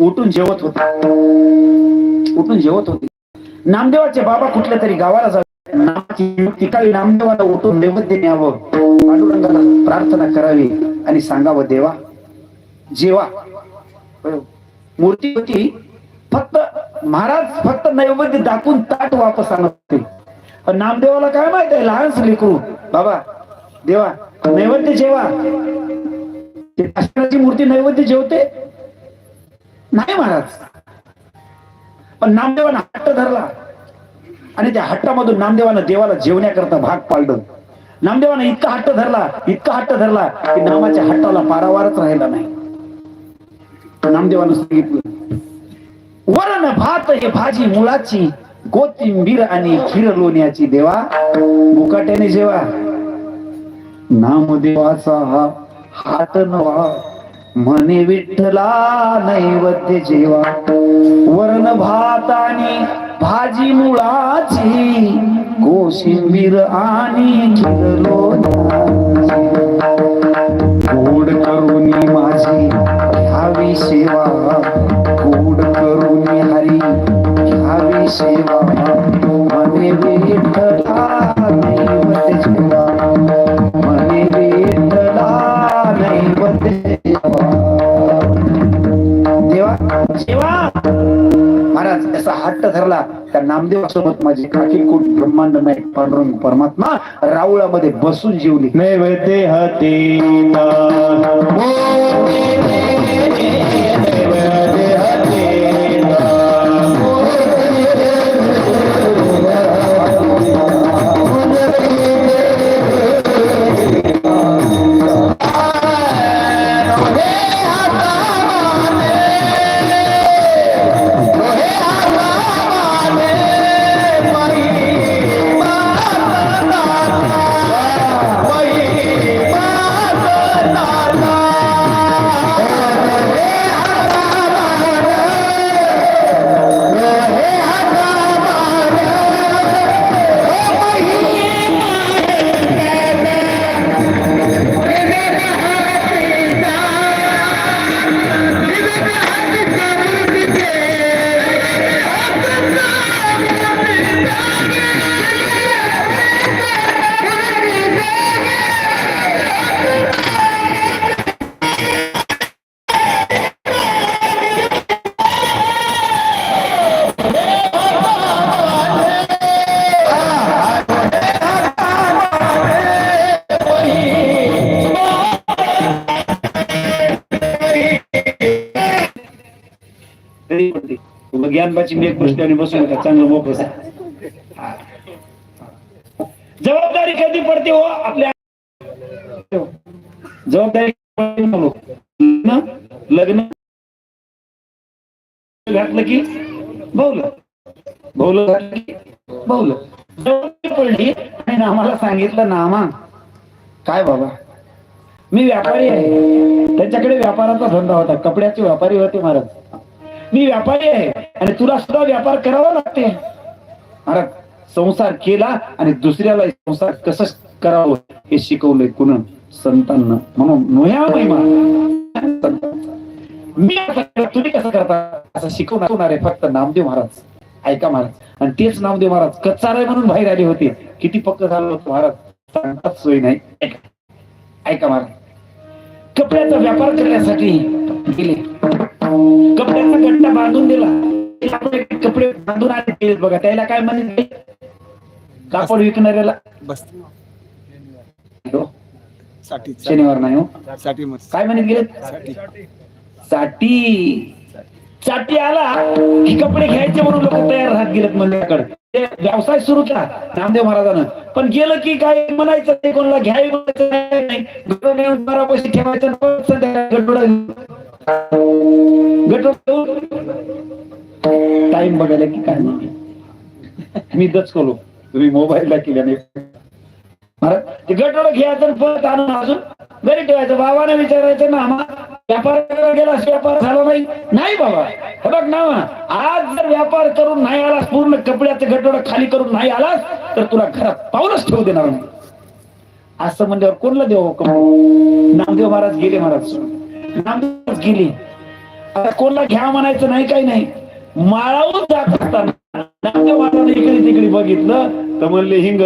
उठून जेवत होता. उठून जेवत होते. नामदेवाचे बाबा कुठल्या तरी गावाला जावे. नामाची काळी नामदेवाला उठून नैवेद्य न्यावं. पांडुरंगाला प्रार्थना करावी आणि सांगावं देवा जेवा. मूर्ती होती. फक्त महाराज फक्त नैवेद्य दाखवून ताट वापस आणत पण नामदेवाला काय माहीत आहे? लहानच लेकरू बाबा देवा नैवेद्य जेवा. ते मूर्ती नैवेद्य जेवते? नाही महाराज. पण नामदेवानं हट्ट धरला. आणि त्या हट्टामधून नामदेवानं देवाला जेवण्याकरता भाग पाडलं. नामदेवानं इतका हट्ट धरला इतका हट्ट धरला की नामाच्या हट्टाला पारावारच राहिला नाही. तर नामदेवानं सांगितलं वरण भात हे भाजी मुळाची कोथिंबीर आणि खीर लोण्याची देवा मुकाट्याने जेवा. नामदेवाचा हा हात नवा. म्हणे विठ्ठला नैवेद्य जेवा वर्ण भात आणि भाजी मुळाची कोशिंबीर आणि गोड करुणी माझी घ्यावी सेवा. गोड करुणी हरी घ्यावी सेवा. म्हणे विठ्ठल ठरला त्या नामदेवासोबत माझी काकी कोट ब्रह्मांडमय पांडुरंग परमात्मा रावळामध्ये बसून जेवली. नैवेद्य हती ज्ञानबाची मी एक गोष्ट आणि बसून का चांगलं मोकळ जबाबदारी कधी पडते हो आपल्या जबाबदारी लग्न घातलं की भाऊलं. भाऊलं घातलं की भाऊलं. जबाबदारी पडली आणि आम्हाला सांगितलं नामा काय बाबा? मी व्यापारी आहे. त्यांच्याकडे व्यापाराचा धंदा होता. कपड्याचे व्यापारी होते महाराज. मी व्यापारी आहे. आणि तुला सुद्धा व्यापार करावा लागते. महाराज संसार केला आणि दुसऱ्याला संसार कसं करावं हे शिकवलंय कुण? संतांना. म्हणून नोया महिमा मी तुम्ही कसं करता? असं शिकवणार आहे फक्त नामदेव महाराज. ऐका महाराज. आणि तेच नामदेव महाराज कच्चा राय म्हणून बाहेर आले होते. किती पक्क झालं होतं महाराज? सांगताच सोय नाही. ऐका. ऐका महाराज. कपड्याचा व्यापार करण्यासाठी गेले. कपड्याचा गट्टा बांधून दिला. एक कपडे बांधून आणि दिले बघा. त्याला काय म्हणे कापड विकणाऱ्याला बस शनिवार नाही हो. साठी काय म्हणत गेले? साठी. साठी. आला. की कपडे घ्यायचे म्हणून लोक तयार राहत गेलेत ते व्यवसाय सुरू केला नामदेव महाराजानं. पण गेलं की काय म्हणायचं ते कोणाला घ्यावी म्हणायचं नाही. बारा पैसे ठेवायचं गटोड गटोड टाइम बघायला की काय नाही. मी दच करू तुम्ही मोबाईलला केल्याने महाराज ते गटोड घ्यायचं परत आणून अजून घरी ठेवायचं. बाबाने विचारायचं ना आम्हा व्यापार गेला व्यापार झाला नाही. नाही बाबा. हे बघ ना आज जर व्यापार करून नाही आलास पूर्ण कपड्याचं गटोड खाली करून नाही आलास तर तुला घरात पाऊलच ठेवू देणार नाही. असं म्हणल्यावर कोणला देव नामदेव महाराज गेले महाराज. नामदेव गेले. आता कोणला घ्या म्हणायचं नाही काही नाही. माळावर जात असताना इकडे तिकडे बघितलं. तर म्हणले हिंग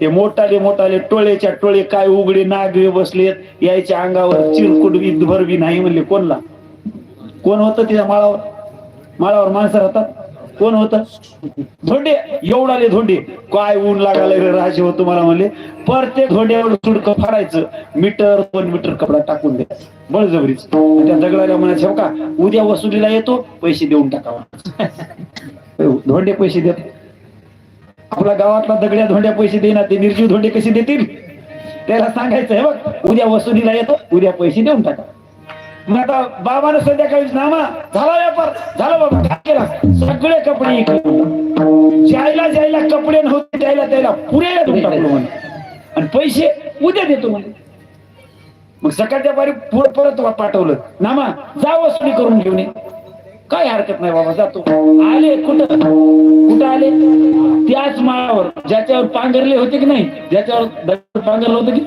ते मोठाले मोठाले टोळेच्या टोळे काय उघडे नागवे बसलेत. यायच्या अंगावर चिरकुट भरवी नाही. म्हणले कोणला? कोण होत तिच्या माळावर? माळावर माणसं राहतात? कोण होत? धोंडे. एवढाले धोंडे. काय ऊन लागायला रे राजे हो तुम्हाला म्हणले. प्रत्येक धोंड्यावर सुडक फाडायचं. मीटर दोन मीटर कपडा टाकून द्या. बळजबरीच. त्या दगडाला म्हणायचं "हो का? उद्या वसुलीला येतो पैसे देऊन टाकावा धोंडे पैसे देत. आपल्या गावातला दगड्या धोंड्या पैसे देणार ते निर्जीव धोंडे कसे देतील? त्याला सांगायचं हे बघ. उद्या वसुलीला येतो उद्या पैसे देऊन टाका. मग आता बाबानं संध्याकाळी नामा झाला व्यापार झाला बाबा काय केला सगळे कपडे इकले ज्यायला ज्यायला कपडे नव्हते त्याला त्याला पुरे आणि पैसे उद्या देतो म्हणे. मग सकाळच्या बारी पुढे परत पाठवलं. नामा जा वसुली करून घेऊन ये. काय हरकत नाही बाबा जातो. आले कुठं? कुठं आले? त्याच माळावर ज्याच्यावर पांघरले होते की नाही? ज्याच्यावर पांघरलं होतं की?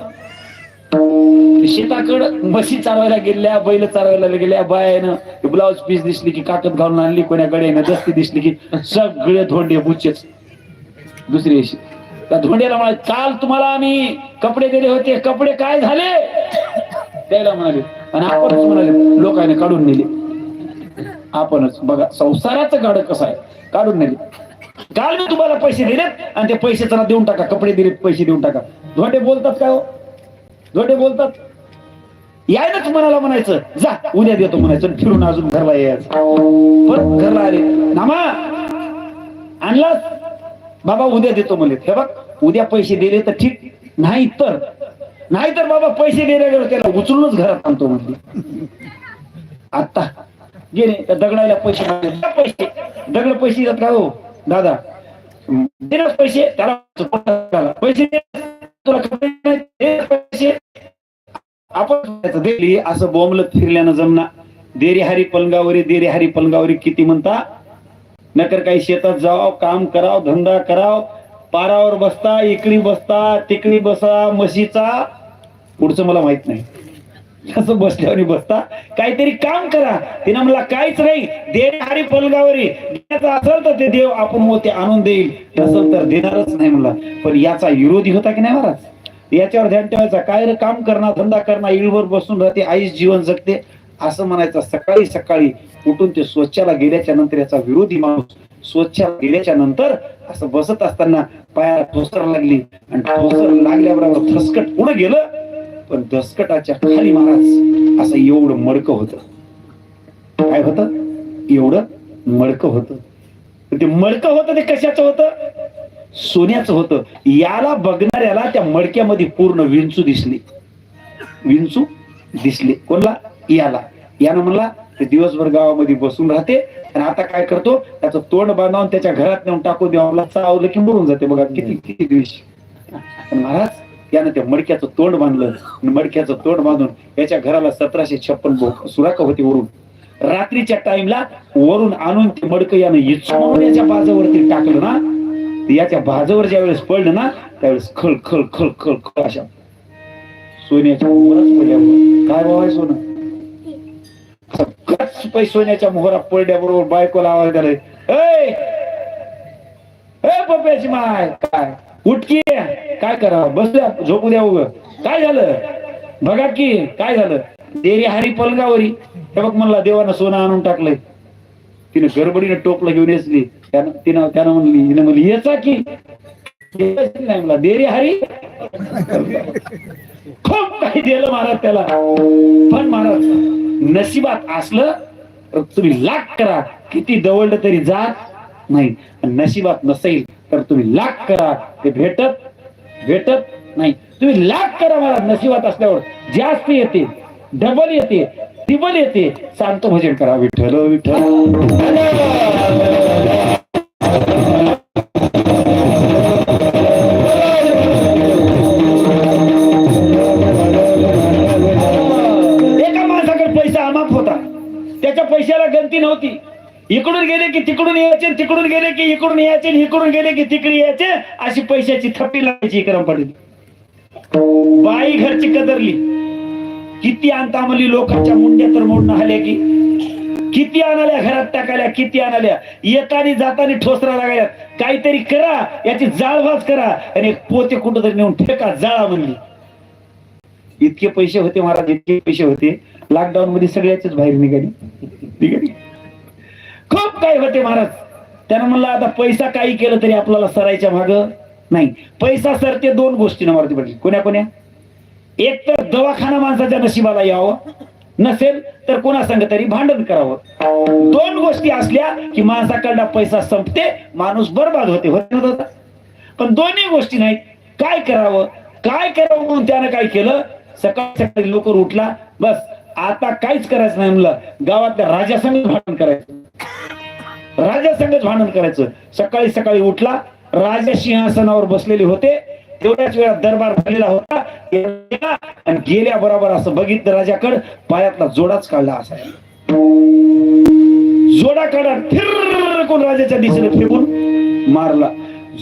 शेताकड म्हशी चालवायला गेल्या बैल चालवायला गेल्या बायानं ब्लाऊज पीस दिसली की काकत घालून आणली कोण्या दस्ती दिसली की सगळे धोंडे बुच्चेच. दुसरी दिवशी त्या धोंड्याला म्हणाले काल तुम्हाला आम्ही कपडे दिले होते कपडे काय झाले? त्याला म्हणाले आणि आपणच म्हणाले लोकांनी काढून नेले. आपणच. बघा संसाराचं गाड कसं आहे? काढून नेले. काल मी तुम्हाला पैसे दिलेत आणि ते पैसे त्यांना देऊन टाका कपडे दिलेत पैसे देऊन टाका. धोंडे बोलतात काय हो? धोंडे बोलतात. यायलाच मनाला म्हणायचं जा उद्या देतो म्हणायचं फिरून अजून घरला यायचं. परत घरला आले. नामा आणलास? बाबा उद्या देतो म्हणले. हे बघ उद्या पैसे दिले तर ठीक. नाही तर नाही तर बाबा पैसे दिल्यावर त्याला उचलूनच घरात आणतो म्हणले. आता गेले दगडायला दगडाला पैसे पैसे. दगड पैसे देतात का हो? दादा देणार पैसे त्याला पैसे तुला पैसे आपण दिली असं बोंबलत फिरल्यानं जमना. देरी हरी पलंगावरी देरी हरी पलंगावरी किती म्हणता? नकर काही शेतात जाव काम कराव धंदा कराव पारावर बसता इकडी बसता तिकडी बसा म्हशीचा. पुढचं मला माहीत नाही. असं बसल्यावर बसता. काहीतरी काम करा. तिनं मला काहीच नाही. देणारी पलगावरी. देण्याचं असेल तर ते देव आपण हो ते आणून देईल. नसेल तर देणारच नाही मला पण याचा विरोधी होता की नाही महाराज? याच्यावर ध्यान ठेवायचा. काय रे काम करणार धंदा करणार इळवर बसून राहते आईच जीवन जगते. असं म्हणायचं. सकाळी सकाळी उठून ते स्वच्छाला गेल्याच्यानंतर याचा विरोधी माणूस स्वच्छाला गेल्याच्यानंतर असं बसत असताना पायाला ठोसर लागली. आणि ठोसर लागल्याबरोबर थसकट पुढे गेलं. पण दसकटाच्या खाली महाराज असं एवढं मडकं होत. काय होत? एवढं मडकं होत. ते मडकं होतं ते कशाचं होतं? सोन्याचं होतं. याला बघणाऱ्याला त्या मडक्यामध्ये पूर्ण विंचू दिसली. विंचू दिसले. कोणला? याला. यानं म्हणला ते दिवसभर गावामध्ये बसून राहते आणि आता काय करतो? त्याचं तोंड बांधावून त्याच्या घरात नेऊन टाकू देवाला चावलं की मरून जाते. बघा किती किती दिवशी महाराज यानं त्या मडक्याचं तोंड बांधलं मडक्याचं तोंड बांधून याच्या घराला सतराशे छप्पन सुराख होती वरून. रात्रीच्या टाइमला वरून आणून ते मडक यानं याच्या बाजावरती टाकलं ना याच्या बाजावर ज्या वेळेस पडलं ना त्यावेळेस खळ खळ खळ खळ खळ अशा सोन्याच्या काय बाबा सोनं? सगळ्याच पै सोन्याच्या मोहरा पडल्याबरोबर बायकोला आवाज दिलाय पप्याची माय काय? उठकी. काय करा बसल्या झोपू द्या उग. काय झालं? बघा की काय झालं? देरी हरी पलगावरी. हे बघ म्हणला देवानं सोनं आणून टाकलंय. तिने गडबडीने टोपलं घेऊन येसली. त्यानं तिनं त्यानं म्हणली हिनं म्हणली येचा की. नाही म्हणला देरी हरी. खूप काही दिलं महाराज त्याला. पण महाराज नशिबात असलं तर तुम्ही लाख करा. किती दवडलं तरी जात नाही. नशिबात नसेल तर तुम्ही लाख करा. ते भेटत भेटत नाही. तुम्ही लाख करा मला नशिबात असल्यावर. जास्त येते डबल येते टिबल येते सांगतो भजन करा विठ्ठल विठ्ठल. एका माणसाकडे पैसा अमाप होता. त्याच्या पैशाला गंती नव्हती. इकडून गेले की तिकडून यायचे तिकडून गेले की इकडून यायचे इकडून गेले की तिकडे यायचे अशी पैशाची थप्पी लागायची क्रम पडली बाई घरची कदरली. किती अंतामली लोकांच्या मुंड्या तर मोडणं आल्या की. किती आणाल्या घरात टाकाल्या किती आणाल्या. येतानी जातानी ठोसरा लागायला. काहीतरी करा याची जाळभाज करा आणि एक पोते कुठंतरी नेऊन ठेका जाळा म्हणली. इतके पैसे होते महाराज इतके पैसे होते. लॉकडाऊन मध्ये सगळ्याचेच बाहेर निघाली. आहे खूप काही होते महाराज. त्यानं म्हणलं आता पैसा काही केलं तरी आपल्याला सरायच्या माग नाही. पैसा सरते दोन गोष्टीनं मारती पडली कोण्या कोण्या? एक तर दवाखाना माणसाच्या नशिबाला यावं. नसेल तर कोणा संग तरी भांडण करावं. दोन गोष्टी असल्या की माणसाकडला पैसा संपते माणूस बर्बाद होते. होते ना पण दोन्ही गोष्टी नाहीत. काय करावं? काय करावं म्हणून त्यानं काय केलं? सकाळी सकाळी लवकर उठला. बस. आता काहीच करायचं नाही म्हणलं. गावातल्या राजासंग भांडण करायचं. राजा संगच भांडण करायचं. सकाळी सकाळी उठला राजा सिंहासनावर बसलेले होते. तेवढ्याच वेळा दरबार झालेला होता. आणि गेल्या बरोबर असं बघितलं राजाकड पायातला जोडाच काढला असा. जोडा काढा थिर कोण राजाच्या दिशेने फेकून मारला.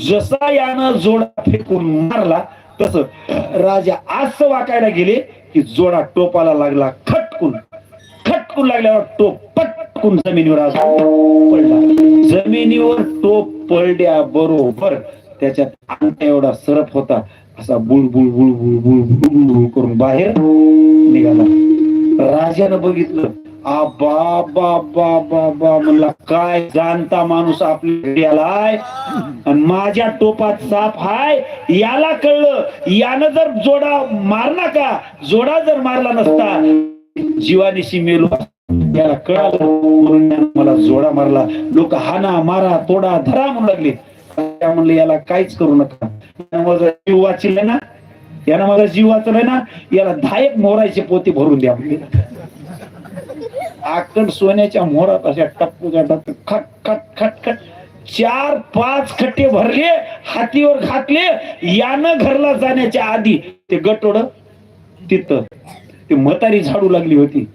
जसा यानं जोडा फेकून मारला तस राजा असं वाकायला गेले की जोडा टोपाला लागला खटकून. खटकून लागल्यावर टोप पटकून जमिनीवर पडला. जमिनीवर टोप पडल्या बरोबर त्याच्यात अंगठा एवढा सरप होता असा बुळबुळ बुळबुळ बुळबुळ बुळ करून बाहेर निघाला. राजानं बघितलं आ बा बा बा बा बा म्हणला काय जाणता माणूस आपल्या आलाय? आणि माझ्या टोपात साप हाय? याला कळलं यानं जर जोडा मारला का? जोडा जर मारला नसता जीवानिशी मेलो याला कळालं मला जोडा मारला. लोक हाना मारा तोडा धरा म्हणू लागले. त्या म्हणले याला काहीच करू नका. माझा जीव वाचले ना यानं माझा जीव वाचलाय ना याला धायक एक मोरायचे पोते भरून द्या म्हणले. आकड सोन्याच्या मोरात अशा टप्पू टप्पू खट खट खट खट चार पाच खट्टे भरले हातीवर घातले यानं घरला जाण्याच्या आधी ते गटोड तिथं ते म्हातारी झाडू लागली होती.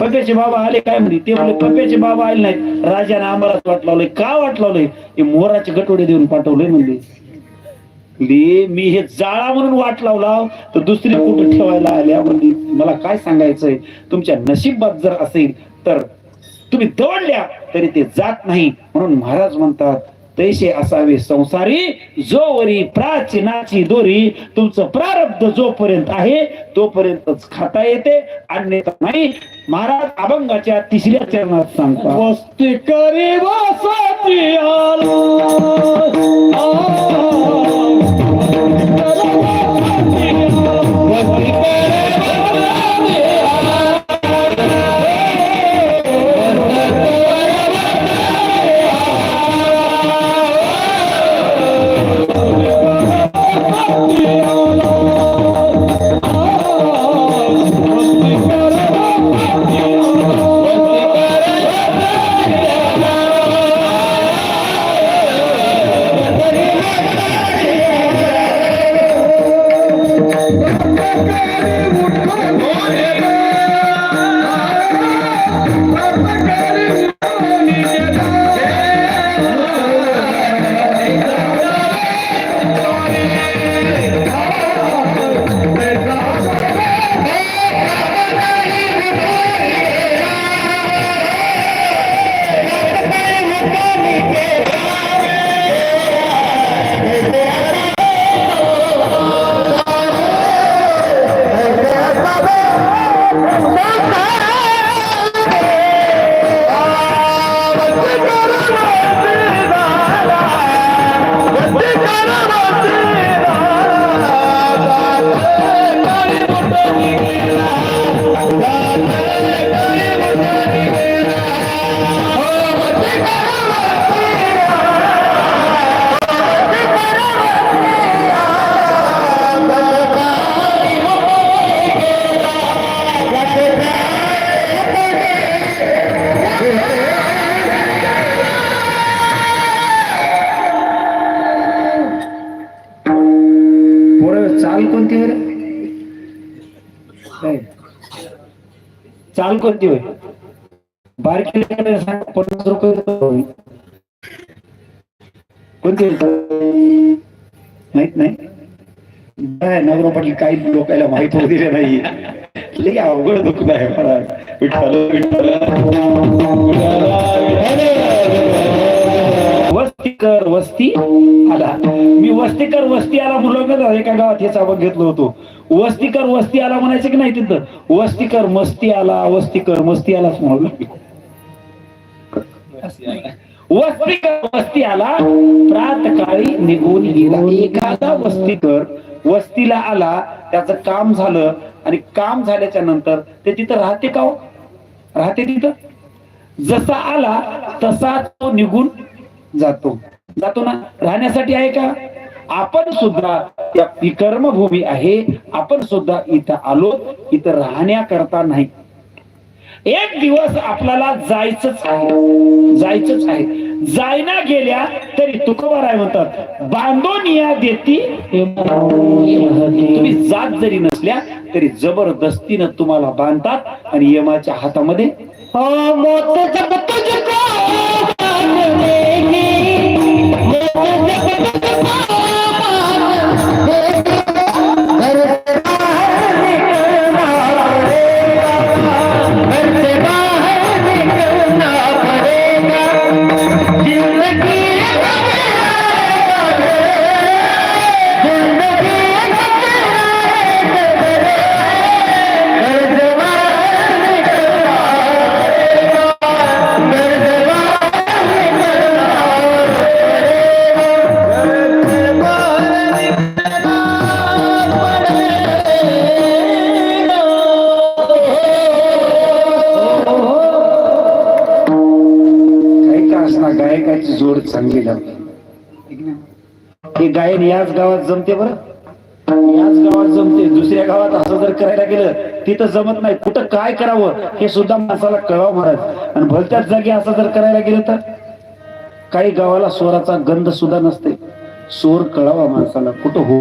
पप्याचे बाबा आले काय म्हणे? ते म्हणले पप्याचे बाबा आले नाहीत. राजाने आम्हाला वाट लावलंय. का वाट लावलंय? ते मोराचे गटोडे देऊन पाठवले म्हणले. ले मी हे जाळा म्हणून वाट लावला तर दुसरी कुठं ठेवायला आल्या म्हणजे मला काय सांगायचंय? तुमच्या नशिबात जर असेल तर तुम्ही दवडल्या तरी ते जात नाही म्हणून महाराज म्हणतात तैसे असावे. संसारी जोवरी प्राचीनाची दोरी तुमचं प्रारब्ध जोपर्यंत आहे तोपर्यंतच खाता येते. अन्यथा नाही महाराज अभंगाच्या तिसऱ्या चरणात सांगतात. वस्ती करी Thank you. कोणती होईल? बारकी लेकराला पन्नास रुपये देतो. कोणती होय? माहीत नाही. काय पाटील काही लोकांना माहीत होऊ नाही लई अवघड दुखत आहे मला. विठ्ठल विठ्ठल. वस्तीकर वस्ती आला. मी वस्तीकर वस्ती आला म्हणलं एका गावात हे चाबक घेतलो होतो. वस्तीकर वस्ती आला म्हणायचं की नाही तिथं? वस्तीकर मस्ती आला वस्तीकर मस्ती आलाच म्हणलं वस्तीकर वस्ती आला प्रातकाळी निघून गेला. एखादा वस्तीकर वस्तीला आला त्याचं काम झालं आणि काम झाल्याच्यानंतर ते तिथं राहते का हो? राहते तिथं? जसा आला तसा तो निघून जातो. जातो ना? राहण्यासाठी आहे का? आपण सुद्धा या ही कर्मभूमी आहे. आपण सुद्धा इथं आलो इथं राहण्याकरता नाही. एक दिवस आपल्याला जायचंच आहे. जायचंच आहे. जायना गेल्या तरी तुकोबाराय म्हणतात बांधून या देती तुम्ही जात जरी नसल्या तरी जबरदस्तीनं तुम्हाला बांधतात आणि यमाच्या हातामध्ये Thank you. याच गावात जमते बरं? याच गावात जमते. दुसऱ्या गावात असं जर करायला गेलं तिथं जमत नाही. कुठं काय करावं हे सुद्धा माणसाला कळावं महाराज. आणि भलत्याच जागी असं जर करायला गेलं तर? काही गावाला स्वराचा गंध सुद्धा नसते. स्वर कळावा माणसाला. कुठं हो?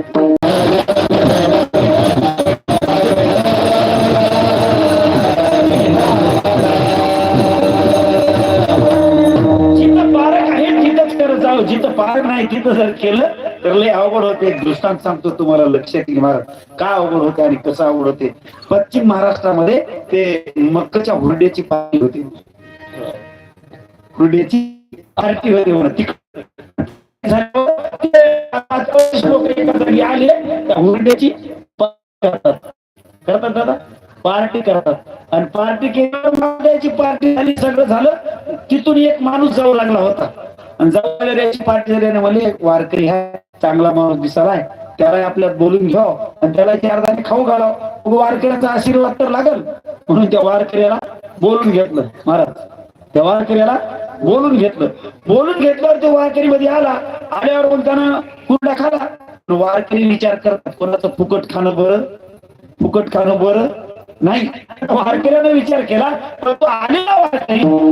जिथं पारक आहे तिथंच करत जाऊ जिथं पारक नाही तिथं जर केलं लय अवघड होते. एक दृष्टांत सांगतो तुम्हाला लक्षात येईल महाराज काय अवघड होते आणि कसं अवघड होते? पश्चिम महाराष्ट्रामध्ये ते मक्कच्या हुरड्याची पार्टी होती. हुरड्याची पार्टी होती म्हणा तिकडे लोक आले त्या हुरड्याची करतात करतात दादा. पार्टी करतात. आणि पार्टी केल्याची पार्टी झाली सगळं झालं. तिथून एक माणूस जाऊ लागला होता. आणि जाऊ याची पार्टी झाली आणि मला एक वारकरी हा चांगला माणूस दिसालाय त्याला आपल्यात बोलून घ्याव आणि त्याला चार दाणे खाऊ घालाव. मग वारकऱ्याचा आशीर्वाद तर लागल. म्हणून त्या वारकऱ्याला बोलून घेतलं महाराज. त्या वारकऱ्याला बोलून घेतलं. बोलून घेतल्यावर तो वारकरी मध्ये आला. आल्यावर मग त्यानं कुरडा खाला. वारकरी विचार करतात कोणाचं फुकट खाणं बरं? फुकट खाणं बरं? नाही. वारकऱ्यानं विचार केला तर तो आलेला वारकरी.